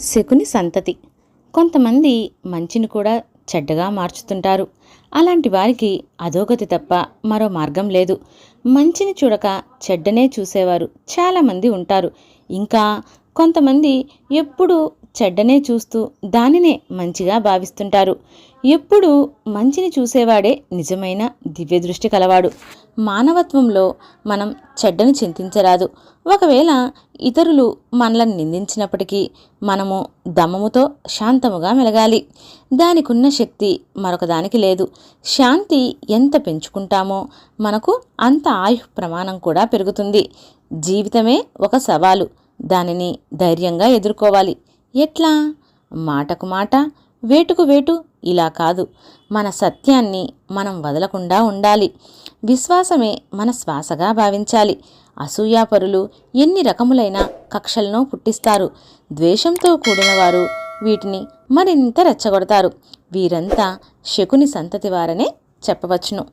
శకుని సంతతి. కొంతమంది మంచిని కూడా చెడ్డగా మార్చుతుంటారు. అలాంటి వారికి అధోగతి తప్ప మరో మార్గం లేదు. మంచిని చూడక చెడ్డనే చూసేవారు. చాలామంది ఉంటారు. ఇంకా కొంతమంది ఎప్పుడూ చెడ్డనే చూస్తూ దానినే మంచిగా భావిస్తుంటారు. ఎప్పుడు మంచిని చూసేవాడే నిజమైన దివ్య దృష్టి కలవాడు. మానవత్వంలో మనం చెడ్డను చింతించరాదు. ఒకవేళ ఇతరులు మనలను నిందించినప్పటికీ మనము దమముతో శాంతముగా మెలగాలి. దానికున్న శక్తి మరొక దానికి లేదు. శాంతి ఎంత పెంచుకుంటామో మనకు అంత ఆయు ప్రమాణం కూడా పెరుగుతుంది. జీవితమే ఒక సవాలు. దానిని ధైర్యంగా ఎదుర్కోవాలి. ఎట్లా? మాటకు మాట వేటుకు వేటు ఇలా కాదు. మన సత్యాన్ని మనం వదలకుండా ఉండాలి. విశ్వాసమే మన శ్వాసగా భావించాలి. అసూయాపరులు ఎన్ని రకములైన కక్షలను పుట్టిస్తారు. ద్వేషంతో కూడిన వారు వీటిని మరింత రెచ్చగొడతారు. వీరంతా శకుని సంతతి వారనే చెప్పవచ్చును.